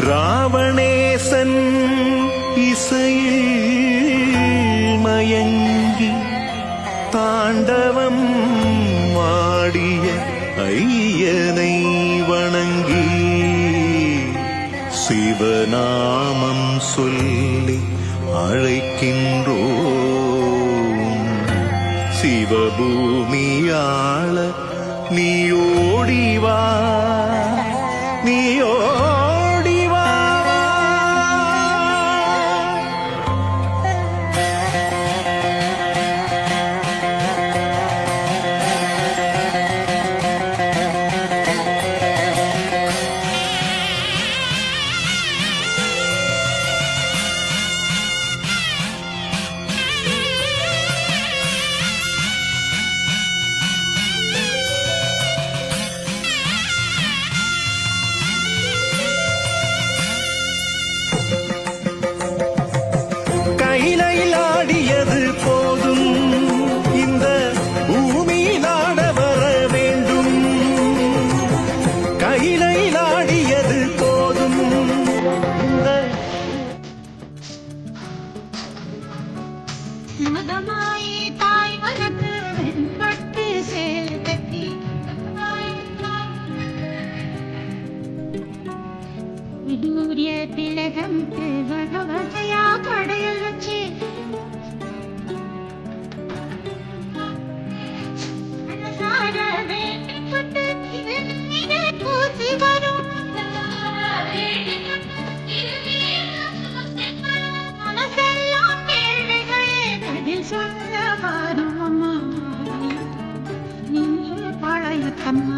ராவணேசன் இசையில் மயங்கி தாண்டவம் மாடிய ஐயனை வணங்கி சிவநாமம் சொல்லி அழைக்கின்றோம். சிவபூமியாள நீ ஓடிவா நீ கையிலையில் thăm hoa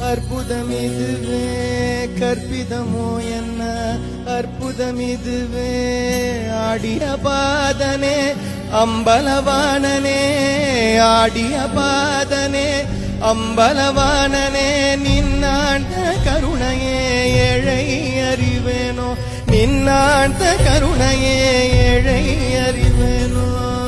அற்புதம் இதுவே கற்பிதமோ என்ன? அற்புதம் இதுவே ஆடிய பாதனே அம்பலவாணனே ஆடிய பாதனே அம்பலவாணனே நின்னாண்ட கருணையே ஏழை அறிவேனோ? நின்னாண்ட கருணையே